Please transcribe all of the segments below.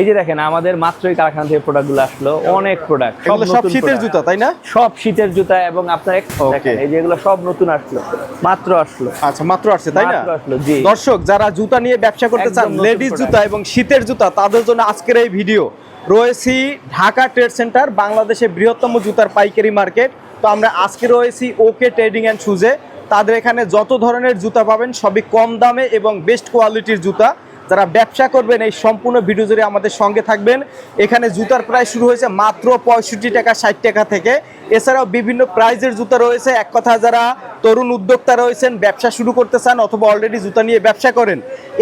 এই যে দেখেন আমাদের মাত্রই কারখানা থেকে প্রোডাক্টগুলো আসলো। অনেক প্রোডাক্ট সব শীতের জুতা তাই না? সব শীতের জুতা এবং আপনার এই যে এগুলো সব নতুন আসলো মাত্র আসলো। আচ্ছা মাত্র আসছে তাই না? আসলো, জি। দর্শক যারা জুতা নিয়ে ব্যবসা করতে চান লেডিস জুতা এবং শীতের জুতা তাদের জন্য আজকের এই ভিডিও রয়েছি ঢাকা ট্রেড সেন্টার বাংলাদেশের বৃহত্তম জুতার পাইকারি মার্কেট। তো আমরা আজকে রয়েছি ওকে ট্রেডিং অ্যান্ড শুজে তাদের এখানে যত ধরনের জুতা পাবেন সবই কম দামে এবং বেস্ট কোয়ালিটির জুতা। যারা ব্যবসা করবেন, এই সম্পূর্ণ ভিডিও জুড়ে আমাদের সঙ্গে থাকবেন। এখানে জুতার প্রাইস শুরু হয়েছে মাত্র পঁয়ষট্টি টাকা, ষাট টাকা থেকে। এছাড়াও বিভিন্ন প্রাইজের জুতা রয়েছে। এক কথা, যারা তরুণ উদ্যোক্তা রয়েছেন, ব্যবসা শুরু করতে চান অথবা অলরেডি জুতা নিয়ে ব্যবসা করেন,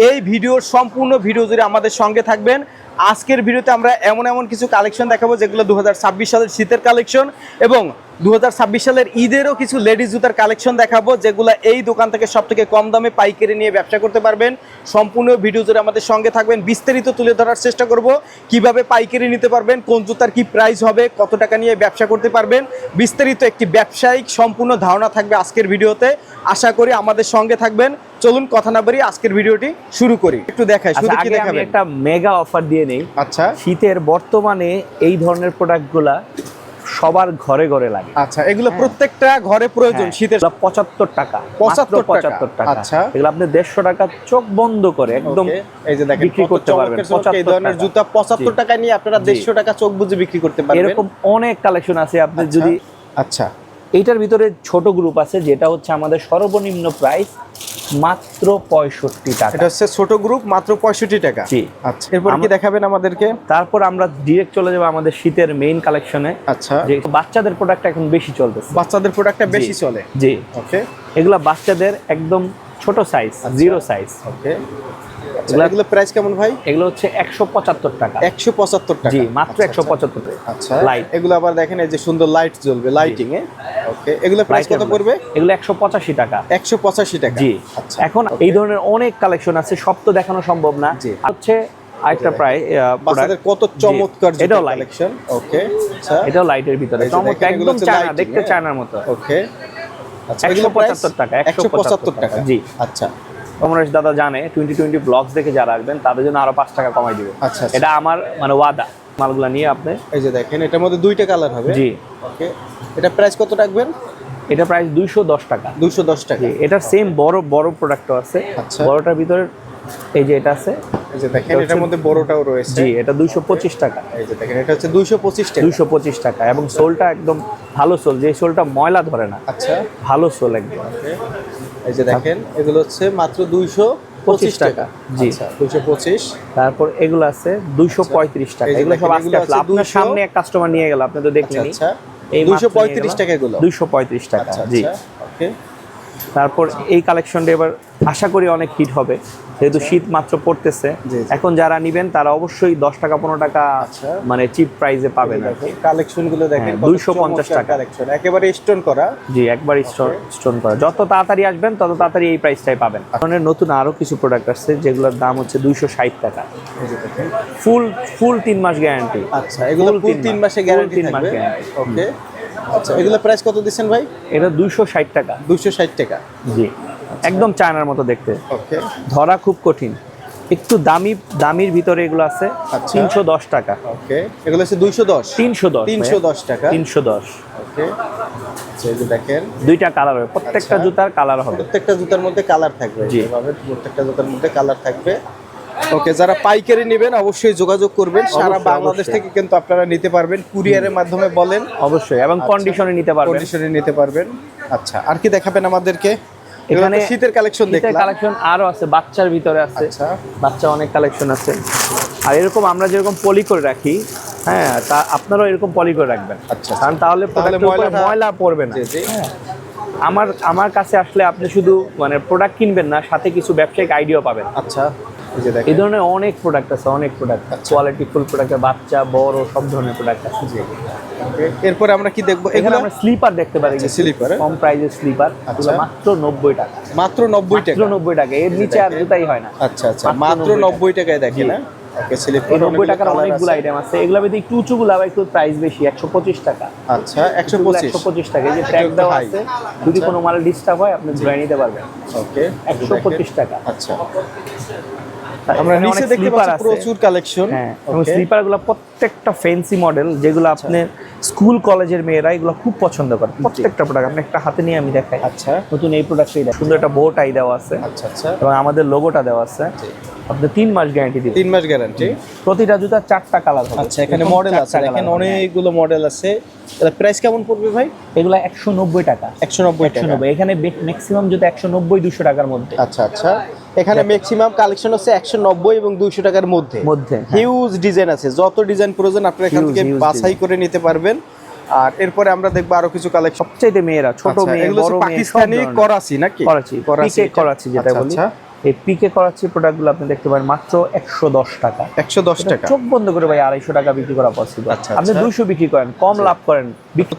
এই ভিডিওর সম্পূর্ণ ভিডিও জুড়ে আমাদের সঙ্গে থাকবেন। আজকের ভিডিওতে আমরা এমন এমন কিছু কালেকশন দেখাবো যেগুলো দু হাজার ছাব্বিশ সালের শীতের কালেকশন এবং দু হাজার ছাব্বিশ সালের ঈদেরও কিছু লেডিস জুতার কালেকশন দেখাবো যেগুলো এই দোকান থেকে সব থেকে কম দামে পাইকারি নিয়ে ব্যবসা করতে পারবেন। সম্পূর্ণ ভিডিও জুড়ে আমাদের সঙ্গে থাকবেন। বিস্তারিত তুলে ধরার চেষ্টা করব কীভাবে পাইকারি নিতে পারবেন, কোন জুতার কি প্রাইস হবে, কত টাকা নিয়ে ব্যবসা করতে পারবেন। বিস্তারিত একটি ব্যবসায়িক সম্পূর্ণ ধারণা থাকবে আজকের ভিডিওতে। আশা করি আমাদের সঙ্গে থাকবেন। চলুন কথা না বাড়ি আজকের ভিডিওটি শুরু করি। একটু দেখাই শুধু আচ্ছা কি আগে দেখাবেন? একটা মেগা অফার দিয়ে নেই। আচ্ছা। শীতের বর্তমানে এই ধরনের প্রোডাক্টগুলা সবার ঘরে ঘরে লাগে। আচ্ছা এগুলো প্রত্যেকটা ঘরে প্রয়োজন হ্যাঁ, শীতের পঁচাত্তর টাকা 75 টাকা। পঁচাত্তর টাকা। আচ্ছা। এগুলো আপনি দেড়শো টাকা চোখ বন্ধ করে একদম এই যে দেখেন বিক্রি করতে পারবেন, এই ধরনের জুতা পঁচাত্তর। টাকা নিয়ে আপনারা। দেড়শো টাকা চোখ বুঝে বিক্রি করতে পারবেন। এরকম অনেক কালেকশন আছে আপনি আচ্ছা, যদি আচ্ছা। এইটার ভিতরে ছোট গ্রুপ আছে যেটা হচ্ছে আমাদের সর্বনিম্ন প্রাইস মাত্র পঁয়ষট্টি টাকা। এটা হচ্ছে ছোট গ্রুপ মাত্র পঁয়ষট্টি টাকা। জি। আচ্ছা এরপর কি দেখাবেন আমাদেরকে? তারপর আমরা ডিরেক্ট চলে যাব আমাদের শীতের মেইন কালেকশনে আচ্ছা। যে বাচ্চাদের প্রোডাক্ট এখন বেশি চলতেছে। বাচ্চাদের প্রোডাক্টটা বেশি চলে? জি। ওকে এগুলা বাচ্চাদের একদম ছোট সাইজ। জিরো সাইজ ওকে এগুলা- এগুলো প্রাইস কেমন ভাই? এগুলো হচ্ছে একশো পঁচাত্তর টাকা। একশো পঁচাত্তর টাকা। জি মাত্র আচ্ছা, একশো আচ্ছা। পঁচাত্তর আচ্ছা লাইট এগুলো আবার দেখেন এই যে সুন্দর লাইট জ্বলবে লাইটিং এ। ওকে এগুলো প্রাইস কত পড়বে? এগুলো একশো পঁচাশি টাকা। একশো পঁচাশি টাকা। জি। আচ্ছা এখন এই ধরনের অনেক কালেকশন আছে সব তো দেখানো সম্ভব না। হচ্ছে আরেকটা প্রায় বাচ্চাদের কত চমৎকার এটাও কালেকশন ওকে আচ্ছা। এটাও লাইটের ভিতরে। চমৎকার একদম চায়না দেখতে হ্যাঁ? চায়নার মতো। ওকে আচ্ছা এগুলো পঁচাত্তর টাকা, একশো একশো পঁচাত্তর টাকা। জি। আচ্ছা। কমরেশ দাদা জানে টোয়েন্টি টোয়েন্টি ব্লগস দেখে যারা আসবেন তাদের জন্য আরও পাঁচ টাকা কমাই দিবে। আচ্ছা, আচ্ছা। এটা আমার মানে ওয়াদা। মালগুলা নিয়ে আপনি এই যে দেখেন এটার মধ্যে দুইটা কালার হবে। জি। ওকে এটা প্রাইস কত রাখবেন? এটা প্রাইস দুইশো দশ টাকা। দুইশো দশ টাকা। জি এটার সেম বড় বড় প্রোডাক্টও আছে। আচ্ছা। বড়টার ভিতরে এই যে এটা আছে। এই যে দেখেন এটার মধ্যে বড়টাও রয়েছে। জি এটা দুইশো পঁচিশ টাকা। এই যে দেখেন এটা হচ্ছে দুইশো পঁচিশ টাকা। দুইশো পঁচিশ টাকা। এবং সোলটা একদম ভালো সোল। যে সোলটা ময়লা ধরে না। আচ্ছা। ভালো সোল একদম। এই যে দেখেন এগুলো হচ্ছে মাত্র দুইশো পঁচিশ টাকা। জি। আচ্ছা দুইশো পঁচিশ। তারপর এগুলো আছে দুইশো পঁয়ত্রিশ টাকা। এই এগুলো সব আজকে আপনার সামনে এক কাস্টমার নিয়ে গেল আপনি তো আচ্ছা দেখলেন আচ্ছা দুইশো পঁয়ত্রিশ টাকা এগুলো। দুইশো পঁয়ত্রিশ টাকা আচ্ছা জি। আচ্ছা ওকে। তারপর এই কালেকশনটা এবার আশা করি অনেক হিট হবে। যেহেতু শীত মাত্র পড়তেছে আচ্ছা। এখন যারা নিবেন তারা অবশ্যই দশ টাকা পনেরো টাকা আচ্ছা। মানে চিপ প্রাইসে পাবেন কালেকশনগুলো দেখেন হ্যাঁ, 250 টাকা। কালেকশন একেবারে স্টোন করা। জি একবার স্টোন করা। যত তাড়াতাড়ি আসবেন তত তাড়াতাড়ি এই প্রাইসটাই পাবেন। ধরনের নতুন আরও কিছু প্রোডাক্ট আসছে যেগুলোর দাম হচ্ছে দুইশো ষাট টাকা। ফুল ফুল তিন মাস গ্যারান্টি আচ্ছা এগুলো ফুল তিন মাসে। গ্যারান্টি তিন মাস থাকবে? ওকে আচ্ছা এগুলো প্রাইস কত দিচ্ছেন ভাই? এটা দুইশো ষাট টাকা। দুশো ষাট টাকা। জি। একদম চায়নার মতো দেখতে। ওকে। ধরা খুব কঠিন। একটু দামি দামির ভিতরে এগুলো আছে। আচ্ছা। তিনশো দশ টাকা। ওকে। এগুলো হচ্ছে দুইশো দশ? তিনশো দশ তিনশো দশ টাকা? তিনশো দশ। ওকে। আচ্ছা দেখেন। দুইটা কালার হবে। প্রত্যেকটা আচ্ছা। জুতার কালার হবে। প্রত্যেকটা জুতার মধ্যে কালার থাকবে জি। প্রত্যেকটা জুতার মধ্যে কালার থাকবে। ওকে যারা পাইকারি নেবেন অবশ্যই যোগাযোগ করবেন। সারা বাংলাদেশ থেকে কিন্তু আপনারা নিতে পারবেন। কুরিয়ারের মাধ্যমে বলেন। অবশ্যই এবং আচ্ছা। কন্ডিশনে নিতে পারবেন। কন্ডিশনে নিতে পারবেন। আচ্ছা আর কি দেখাবেন আমাদেরকে? এখানে শীতের কালেকশন শীতের কালেকশন আরও আছে বাচ্চার ভিতরে আছে। আচ্ছা। বাচ্চা অনেক কালেকশন আছে। আর এরকম আমরা যেরকম পলি করে রাখি হ্যাঁ তা আপনারাও এরকম পলি করে রাখবেন। আচ্ছা কারণ তাহলে ময়লা পড়বে না। জি আমার আমার কাছে আসলে আপনি শুধু মানে প্রোডাক্ট কিনবেন না সাথে কিছু ব্যবসায়িক আইডিয়া পাবেন। আচ্ছা। এই যে ধরনের অনেক প্রোডাক্ট আছে অনেক প্রোডাক্ট। কোয়ালিটি ফুল প্রোডাক্ট বাচ্চা বড় সব ধরনের প্রোডাক্ট আছে। Okay, এরপরে আমরা কি দেখব? এখানে আমরা স্লিপার দেখতে পারি। আচ্ছা। স্লিপার, হ্যাঁ? কম প্রাইজের স্লিপার আচ্ছা। মাত্র নব্বই টাকা। মাত্র নব্বই মাত্র টাকা। নব্বই টাকা। এর নিচে আর জুতাই হয় না। আচ্ছা আচ্ছা। মাত্র মাত্র 90 নব্বই টাকায় দেখেন জি। হ্যাঁ? এই নব্বই টাকার অনেকগুলো আইটেম আছে। এগুলো ভিতরে একটু উঁচুগুলো আবার একটু প্রাইস বেশি একশো পঁচিশ টাকা। আচ্ছা একশো পঁচিশ। একশো পঁচিশ। টাকা। এই যে ট্যাগ দেওয়া আছে যদি আচ্ছা। কোনো মাল ডিস্টার্ব হয় আপনি ধরে নিতে পারবেন। ওকে একশো পঁচিশ টাকা। আচ্ছা। আমরা নিচে দেখতে পাচ্ছি। প্রচুর কালেকশন হ্যাঁ এবং স্লিপারগুলো প্রত্যেকটা ফ্যান্সি মডেল যেগুলো আপনি স্কুল কলেজের মেয়েরা এগুলো খুব পছন্দ করে। প্রত্যেকটা প্রোডাক্ট আপনি একটা হাতে নিয়ে আমি দেখাই। আচ্ছা। নতুন এই প্রোডাক্টটাই দেখ সুন্দর একটা বো টাই দেওয়া আছে। আচ্ছা আচ্ছা। এবং আমাদের লোগোটা দেওয়া আছে। আপনি তিন মাস গ্যারান্টি দিবেন তিন মাস গ্যারান্টি প্রতিটা জুতা চারটা কালার হবে। আচ্ছা এখানে মডেল আছে। হবে। অনেকগুলো মডেল আছে। প্রাইস কেমন পড়বে ভাই? এগুলো একশো নব্বই টাকা। একশো নব্বই একশো টাকা নব্বই। এখানে ম্যাক্সিমাম জুতা একশো নব্বই দুশো টাকার মধ্যে। আচ্ছা আচ্ছা। এখানে ম্যাক্সিমাম কালেকশন হচ্ছে একশো নব্বই এবং দুইশো টাকার মধ্যে। মধ্যে হ্যাঁ। হিউজ ডিজাইন আছে। যত ডিজাইন প্রয়োজন আপনি এখান থেকে বাছাই করে নিতে পারবেন। আর এরপরে আমরা দেখব আরও কিছু কালেকশন সবচাইতে মেয়েরা ছোট মেয়ে বড় হচ্ছে মেয়ে সব পাকিস্তানি করাচি নাকি? করাচি এটা। করাচি যেটা আচ্ছা, বলি। আচ্ছা। এই পিকে করাচি প্রোডাক্টগুলো আপনি দেখতে পারেন মাত্র একশো দশ টাকা। একশো দশ টাকা। চোখ বন্ধ করে ভাই আড়াইশো টাকা বিক্রি করা পসিবল আচ্ছা, আপনি আচ্ছা। দুইশো বিক্রি করেন কম লাভ করেন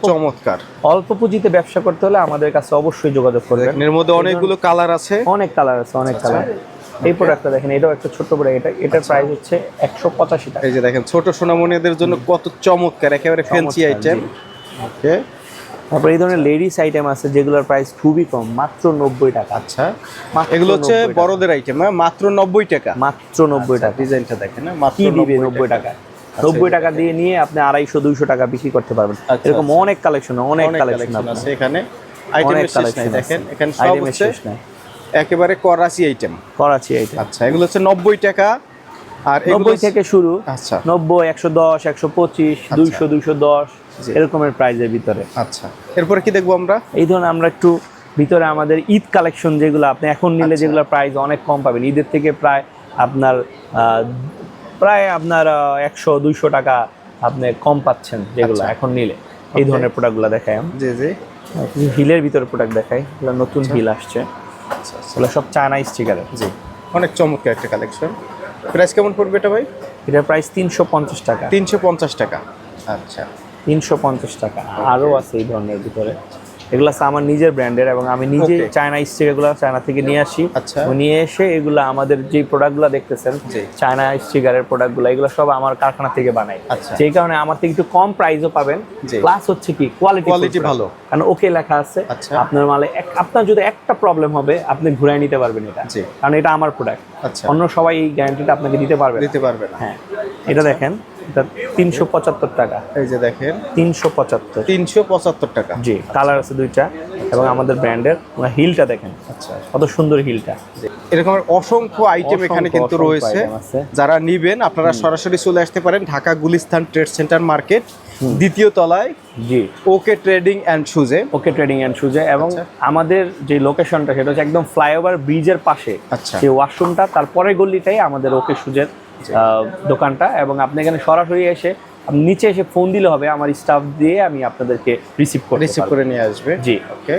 চমৎকার। অল্প পুঁজিতে ব্যবসা করতে হলে আমাদের কাছে অবশ্যই যোগাযোগ করবেন। এর মধ্যে অনেকগুলো কালার আছে। অনেক কালার আছে অনেক আচ্ছা, কালার এই প্রোডাক্টটা দেখেন এটাও একটা ছোট প্রোডাক্ট এটা এটার প্রাইস হচ্ছে একশো পঁচাশি টাকা। এই যে দেখেন ছোট সোনামণিদের জন্য কত চমৎকার একেবারে ফ্যান্সি আইটেম। ওকে তারপর এই ধরনের লেডিস আইটেম আছে যেগুলোর প্রাইস খুবই কম মাত্র নব্বই টাকা। আচ্ছা। এগুলো হচ্ছে বড়দের আইটেম হ্যাঁ? মাত্র নব্বই টাকা। মাত্র নব্বই টাকা। ডিজাইনটা দেখেন হ্যাঁ, মাত্র দিবে নব্বই টাকা। নব্বই টাকা দিয়ে নিয়ে আপনি আড়াইশো দুইশো টাকা বিক্রি করতে পারবেন। আচ্ছা, এরকম আচ্ছা। অনেক কালেকশন অনেক কালেকশন আছে এখানে। কালেকশন দেখেন এখানে সব হচ্ছে একেবারে করাচি আইটেম করাচি আইটেম আচ্ছা এগুলো হচ্ছে নব্বই টাকা। আর নব্বই থেকে শুরু। আচ্ছা। নব্বই একশো দশ একশো পঁচিশ দুইশো দুইশো দশ। এরকমের প্রাইজের ভিতরে। আচ্ছা। এরপরে কি দেখব আমরা? এই ধরুন আমরা একটু ভিতরে আমাদের ঈদ কালেকশন যেগুলো আপনি এখন নিলে আচ্ছা। যেগুলো প্রাইস অনেক কম পাবেন। ঈদের থেকে প্রায় আপনার প্রায় আপনার একশো দুইশো টাকা আপনি কম পাচ্ছেন যেগুলো আচ্ছা। এখন নিলে। এই ধরনের প্রোডাক্টগুলো দেখাই। আমি জি জি। হিলের ভিতরে প্রোডাক্ট দেখাই। এগুলো নতুন হিল আসছে। আচ্ছা আচ্ছা। এগুলো সব চায়না স্টিকারের। জি। অনেক চমৎকার একটা কালেকশন প্রাইস কেমন পড়বে এটা ভাই? এটার প্রাইস তিনশো পঞ্চাশ টাকা। তিনশো পঞ্চাশ টাকা। আচ্ছা। তিনশো পঞ্চাশ টাকা। আরও আছে এই ধরনের ভিতরে। এগুলো আমার নিজের ব্র্যান্ডের এবং আমি নিজে. চায়না স্টিক এগুলো চায়না থেকে নিয়ে আসি। আচ্ছা। নিয়ে এসে এগুলো আমাদের যে প্রোডাক্টগুলো দেখতেছেন চায়না স্টিকারের প্রোডাক্টগুলো এগুলো সব আমার কারখানা থেকে বানাই। আচ্ছা। সেই কারণে আমার থেকে একটু কম প্রাইসও পাবেন। প্লাস হচ্ছে কি কোয়ালিটি Quality ভালো। কারণ ওকে লেখা আছে। আচ্ছা। আপনার মালে আপনার যদি একটা প্রবলেম হবে আপনি ঘুরাই নিতে পারবেন এটা। কারণ এটা আমার প্রোডাক্ট আচ্ছা। অন্য সবাই এই গ্যারান্টিটা আপনাকে দিতে পারবে দিতে পারবে না। হ্যাঁ। এটা দেখেন। এটা তিনশো পঁচাত্তর টাকা। এই যে দেখেন। তিনশো পঁচাত্তর। তিনশো পঁচাত্তর টাকা। জি কালার আছে দুইটা এবং আমাদের ব্র্যান্ডের। হিলটা দেখেন। আচ্ছা। কত সুন্দর হিলটা। এরকম অসংখ্য আইটেম এখানে কিন্তু রয়েছে। যারা নিবেন আপনারা সরাসরি চলে আসতে পারেন Dhaka Gulistan trade centre market দ্বিতীয় তলায়। জি। Okay trading and shoes. Okay trading and shoes এবং আচ্ছা। আমাদের যে লোকেশনটা সেটা হচ্ছে একদম ফ্লাইওভার ব্রিজের পাশে। আচ্ছা। যে ওয়াশরুমটা তারপরে গল্লিটাই আমাদের ওকে আহ, দোকানটা এবং আপনি এখানে সরাসরি এসে নিচে এসে ফোন দিলে হবে আমার স্টাফ দিয়ে আমি আপনাদেরকে রিসিভ করে রিসিভ করে নিয়ে আসবে? জি। ওকে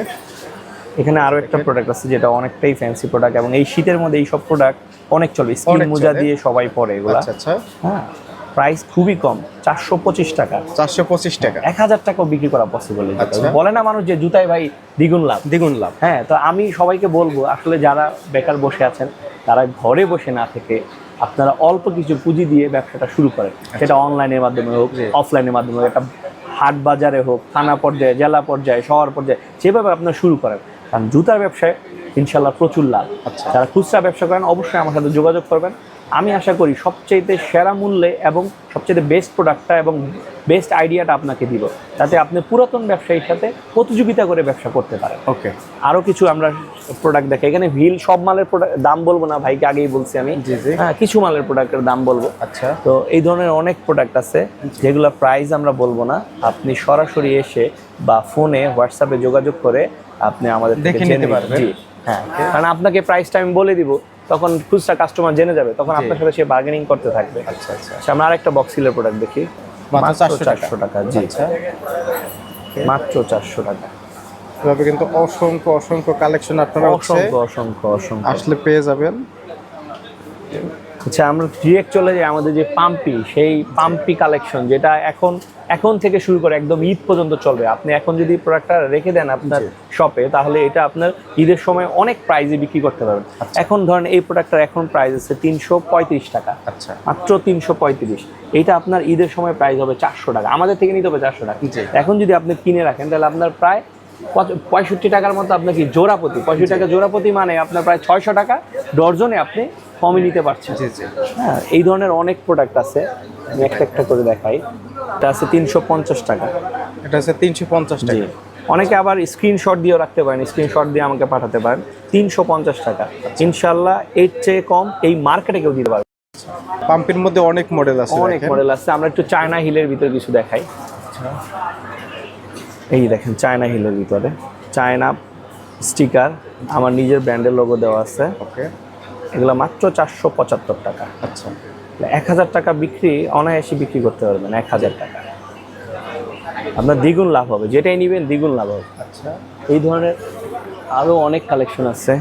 এখানে আরও একটা প্রোডাক্ট আছে যেটা অনেকটাই ফ্যান্সি প্রোডাক্ট এবং এই শীতের মধ্যে এই সব প্রোডাক্ট অনেক চলবে স্কিন মোজা দিয়ে সবাই পরে এগুলা। আচ্ছা আচ্ছা। হ্যাঁ প্রাইস খুবই কম চারশো পঁচিশ টাকা। চারশো পঁচিশ টাকা। এক হাজার টাকাও বিক্রি করা পসিবল আচ্ছা। বলে না মানুষ যে জুতায় ভাই দ্বিগুণ লাভ। দ্বিগুণ লাভ। হ্যাঁ তো আমি সবাইকে বলব আসলে যারা বেকার বসে আছেন তারা ঘরে বসে না থেকে আপনারা অল্প কিছু পুঁজি দিয়ে ব্যবসাটা শুরু করেন। সেটা অনলাইনের মাধ্যমে হোক আচ্ছা। অফলাইনের মাধ্যমে হোক একটা হাট বাজারে হোক থানা পর্যায়ে জেলা পর্যায়ে শহর পর্যায়ে সেভাবে আপনারা শুরু করেন। কারণ জুতার ব্যবসায় ইনশাল্লাহ প্রচুর লাভ। আচ্ছা। যারা খুচরা ব্যবসা করেন অবশ্যই আমার সাথে যোগাযোগ করবেন। আমি আশা করি সবচেয়েতে সেরা মূল্যে এবং সবচেয়ে বেস্ট প্রোডাক্টটা এবং বেস্ট আইডিয়াটা আপনাকে দিব। যাতে আপনি পুরাতন ব্যবসায়ীর সাথে প্রতিযোগিতা করে ব্যবসা করতে পারেন। ওকে আরও কিছু আমরা প্রোডাক্ট দেখে এখানে ভিল সব মালের প্রোডাক্ট দাম বলব না ভাইকে আগেই বলছি আমি। জি, জি। হ্যাঁ কিছু মালের প্রোডাক্টের দাম বলব। আচ্ছা। তো এই ধরনের অনেক প্রোডাক্ট আছে যেগুলো প্রাইস আমরা বলব না। আপনি সরাসরি এসে বা ফোনে হোয়াটসঅ্যাপে যোগাযোগ করে আপনি আমাদের দেখে নিতে। পারবেন। হ্যাঁ। কারণ আপনাকে প্রাইসটা আমি বলে দিব। তখন খুচরা কাস্টমার জেনে যাবে তখন আপনার সাথে সে বার্গেনিং করতে থাকবে। আচ্ছা আচ্ছা। আচ্ছা, আমরা আরেকটা বক্সিলের প্রোডাক্ট দেখি। মাত্র মাত্র 400 টাকা। চারশো টাকা জি। আচ্ছা। মাত্র চারশো টাকা। এভাবে কিন্তু অসংখ্য অসংখ্য কালেকশন আপনারা অসংখ্য অসংখ্য অসংখ্য। আসলে পেয়ে যাবেন। আচ্ছা আমরা ডিরেক্ট চলে যাই আমাদের যে পাম্পি সেই পাম্পি কালেকশন যেটা এখন এখন থেকে শুরু করে একদম ঈদ পর্যন্ত চলবে। আপনি এখন যদি প্রোডাক্টটা রেখে দেন আপনার শপে তাহলে এটা আপনার ঈদের সময় অনেক প্রাইজে বিক্রি করতে পারবেন। আচ্ছা। এখন ধরেন এই প্রোডাক্টটার এখন প্রাইস আছে তিনশো পঁয়ত্রিশ টাকা। আচ্ছা। মাত্র তিনশো পঁয়ত্রিশ। এইটা আপনার ঈদের সময় প্রাইস হবে চারশো টাকা। আমাদের থেকে নিতে হবে চারশো টাকা। এখন যদি আপনি কিনে রাখেন তাহলে আপনার প্রায় পঁয়ষট্টি টাকার মতো আপনার কি জোড়াপতি পঁয়ষট্টি টাকা জোড়াপতি মানে আপনার প্রায় ছয়শো টাকা। ডর্জনে আপনি কমে নিতে পারছেন জি হ্যাঁ এই ধরনের অনেক প্রোডাক্ট আছে। আমি একটা একটা করে দেখাই। এটা আছে তিনশো পঞ্চাশ টাকা। এটা হচ্ছে তিনশো পঞ্চাশ টাকা। অনেকে আবার স্ক্রিনশট দিয়েও রাখতে পারেন। স্ক্রিনশট দিয়ে আমাকে পাঠাতে পারেন। তিনশো পঞ্চাশ টাকা। ইনশাল্লাহ এর চেয়ে কম এই মার্কেটে কেউ দিতে পারবে পাম্পের মধ্যে অনেক মডেল আছে অনেক মডেল আছে। আমরা একটু চায়না হিলের ভিতরে কিছু দেখাই। এই দেখেন চায়না হিলের ভিতরে। চায়না স্টিকার আমার নিজের ব্র্যান্ডের লোগো দেওয়া আছে। ওকে এগুলো মাত্র চারশো পঁচাত্তর টাকা। আচ্ছা। এক হাজার টাকা বিক্রি অনায়াসে বিক্রি করতে পারবেন এক হাজার টাকা। আপনার দ্বিগুণ লাভ হবে যেটাই নেবেন দ্বিগুণ লাভ হবে। আচ্ছা। এই ধরনের আরও অনেক কালেকশন আছে।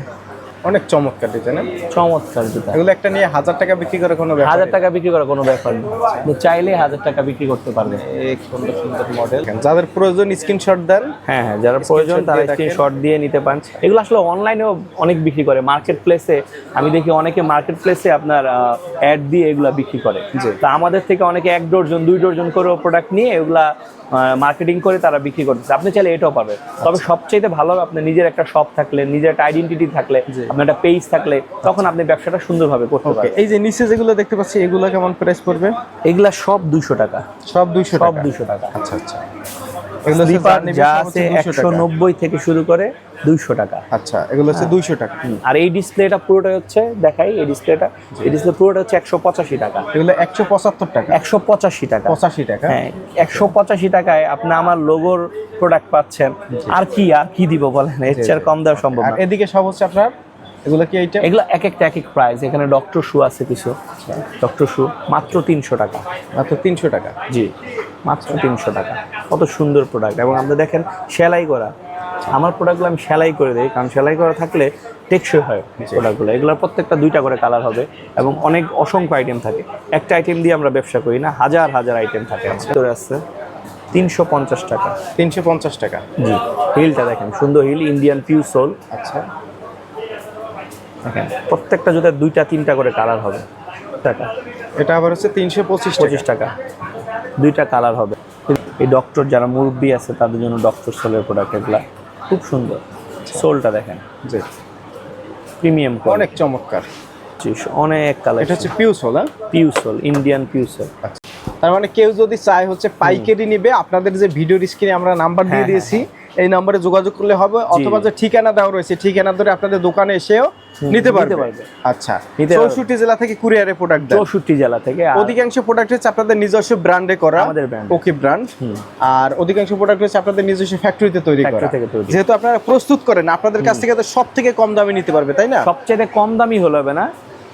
অনেক চমৎকার ডিজাইন চমৎকার জুতা এগুলো একটা নিয়ে হাজার টাকা বিক্রি করে কোনো ব্যাপার হাজার টাকা বিক্রি করা কোনো ব্যাপার আপনি চাইলে হাজার টাকা বিক্রি করতে পারবেন এই সুন্দর সুন্দর মডেল যাদের প্রয়োজন স্ক্রিনশট দেন। হ্যাঁ হ্যাঁ যারা প্রয়োজন তারা স্ক্রিনশট দিয়ে নিতে পারেন। এগুলো আসলে অনলাইনেও অনেক বিক্রি করে। মার্কেট প্লেসে আমি দেখি অনেকে মার্কেট প্লেসে আপনার অ্যাড দিয়ে এগুলা বিক্রি করে। তা আমাদের থেকে অনেকে এক ডর্জন দুই ডর্জন করেও প্রোডাক্ট নিয়ে এগুলা মার্কেটিং করে তারা বিক্রি করতেছে। আপনি চাইলে এটাও পাবেন। তবে সবচেয়ে ভালো হবে আপনার নিজের একটা শপ থাকলে নিজের একটা আইডেন্টিটি থাকলে। আপনার একটা পেজ থাকলে তখন আপনি ব্যবসাটা সুন্দরভাবে করতে পারবেন। এই যে নিচে যেগুলো দেখতে পাচ্ছি এগুলো কেমন প্রাইস পড়বে? এগুলা সব দুইশো টাকা। সব দুইশো সব দুইশো টাকা। আচ্ছা আচ্ছা। এগুলো যা নেবে যা সব আছে একশো নব্বই থেকে শুরু করে দুইশো টাকা। আচ্ছা এগুলো হচ্ছে দুইশো টাকা। আর এই ডিসপ্লেটা পুরোটা হচ্ছে দেখাই এই ডিসপ্লেটা এই ডিসপ্লে পুরোটা হচ্ছে একশো পঁচাশি টাকা। এগুলো একশো পঁচাত্তর টাকা। একশো পঁচাশি টাকা। পঁচাশি টাকা? হ্যাঁ একশো পঁচাশি টাকায় আপনি আমার লোগোর প্রোডাক্ট পাচ্ছেন। আর কি আর কি দিব বলেন? এর চেয়ে কম দেওয়া সম্ভব না। এদিকে সব হচ্ছে আপনার এগুলো কি এইটা এগুলো এক একটা এক এক প্রাইস এখানে ডক্টর শু আছে কিছু। ডক্টর শু মাত্র তিনশো টাকা। মাত্র তিনশো টাকা? জি। মাত্র তিনশো টাকা। কত সুন্দর প্রোডাক্ট এবং আপনি দেখেন সেলাই করা। আমার প্রোডাক্টগুলো আমি সেলাই করে দিই। কারণ সেলাই করা থাকলে টেকসই হয় প্রোডাক্টগুলো এগুলোর প্রত্যেকটা দুইটা করে কালার হবে এবং অনেক অসংখ্য আইটেম থাকে। একটা আইটেম দিয়ে আমরা ব্যবসা করি না হাজার হাজার আইটেম থাকে। ভিতরে আছে তিনশো পঞ্চাশ টাকা। তিনশো পঞ্চাশ টাকা। জি। হিলটা দেখেন সুন্দর হিল ইন্ডিয়ান পিউ সোল আচ্ছা। দেখেন প্রত্যেকটা জুতার দুইটা তিনটা করে কালার হবে। টাকা। এটা আবার হচ্ছে তিনশো পঁচিশ পঁচিশ টাকা। দুইটা কালার হবে। এই ডক্টর যারা মুরব্বী আছে তাদের জন্য ডক্টর সোলের প্রোডাক্ট এগুলা খুব সুন্দর। সোলটা দেখেন। জি। প্রিমিয়াম অনেক চমৎকার। অনেক কালার এটা হচ্ছে পিউস হল হ্যাঁ? পিউসোল ইন্ডিয়ান পিউসোল তার মানে কেউ যদি চায় হচ্ছে পাইকারি নিবে আপনাদের যে ভিডিওর স্ক্রিনে আমরা নাম্বার দিয়ে হ্যাঁ, দিয়েছি এই নম্বরে যোগাযোগ করলে হবে অথবা যে ঠিকানা দেওয়া রয়েছে ঠিকানা ধরে আপনাদের দোকানে এসেও নিতে পারবে। আচ্ছা। চৌষট্টি জেলা থেকে কুরিয়ারে প্রোডাক্ট চৌষট্টি জেলা থেকে আর অধিকাংশ প্রোডাক্ট হচ্ছে আপনাদের নিজস্ব ব্র্যান্ডে করা আমাদের brand। ওকে ব্র্যান্ড আর অধিকাংশ প্রোডাক্ট হচ্ছে আপনাদের নিজস্ব ফ্যাক্টরিতে তৈরি করা। যেহেতু আপনারা প্রস্তুত করেন আপনাদের কাছ থেকে তো সব থেকে কম দামে নিতে পারবে তাই না? সবচেয়ে কম দামি হলো হবে না।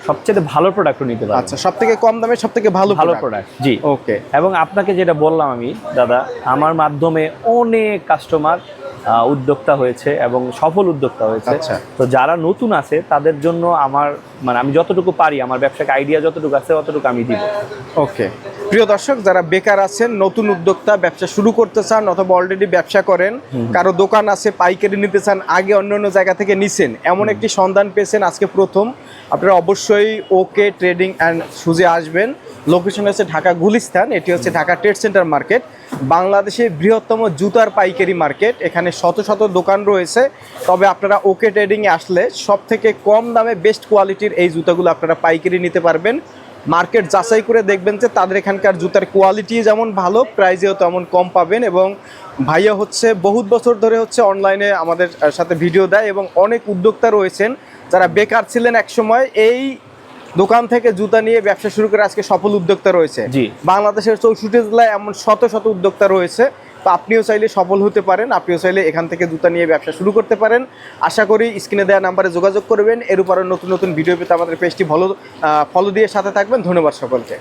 সবচেয়ে ভালো প্রোডাক্টও নিতে পারবেন আচ্ছা সবথেকে কম দামে সবথেকে ভালো ভালো প্রোডাক্ট প্রোডাক্ট জি। ওকে এবং আপনাকে যেটা বললাম আমি দাদা আমার মাধ্যমে অনেক কাস্টমার উদ্যোক্তা হয়েছে এবং সফল উদ্যোক্তা হয়েছে। আচ্ছা। তো যারা নতুন আছে তাদের জন্য আমার মানে আমি যতটুকু পারি আমার ব্যবসাকে আইডিয়া যতটুকু আছে ততটুকু আমি দিব। ওকে। প্রিয় দর্শক যারা বেকার আছেন নতুন উদ্যোক্তা ব্যবসা শুরু করতে চান অথবা অলরেডি ব্যবসা করেন কারও দোকান আছে পাইকারি নিতে চান আগে অন্য অন্য জায়গা থেকে নিছেন এমন একটি সন্ধান পেয়েছেন আজকে প্রথম। আপনারা অবশ্যই ওকে ট্রেডিং অ্যান্ড সুজে আসবেন। লোকেশন হচ্ছে ঢাকা গুলিস্তান এটি হচ্ছে ঢাকা ট্রেড সেন্টার মার্কেট। বাংলাদেশের বৃহত্তম জুতার পাইকারি মার্কেট। এখানে শত শত দোকান রয়েছে। তবে আপনারা ওকে ট্রেডিংয়ে আসলে সব থেকে কম দামে বেস্ট কোয়ালিটির এই জুতাগুলো আপনারা পাইকারি নিতে পারবেন। মার্কেট যাচাই করে দেখবেন যে তাদের এখানকার জুতার কোয়ালিটি যেমন ভালো প্রাইজেও তেমন কম পাবেন এবং ভাইয়া হচ্ছে বহুত বছর ধরে হচ্ছে অনলাইনে আমাদের সাথে ভিডিও দেয় এবং অনেক উদ্যোক্তা রয়েছেন যারা বেকার ছিলেন একসময়। এই দোকান থেকে জুতা নিয়ে ব্যবসা শুরু করে আজকে সফল উদ্যোক্তা রয়েছে। জি। বাংলাদেশের চৌষট্টি জেলায় এমন শত শত উদ্যোক্তা রয়েছে। তো আপনিও চাইলে সফল হতে পারেন আপনিও চাইলে এখান থেকে জুতা নিয়ে ব্যবসা শুরু করতে পারেন। আশা করি স্ক্রিনে দেওয়া নাম্বারে যোগাযোগ করবেন। এর উপরে নতুন নতুন ভিডিও পেতে আমাদের পেজটি ভালো ফলো দিয়ে সাথে থাকবেন। ধন্যবাদ সকলকে।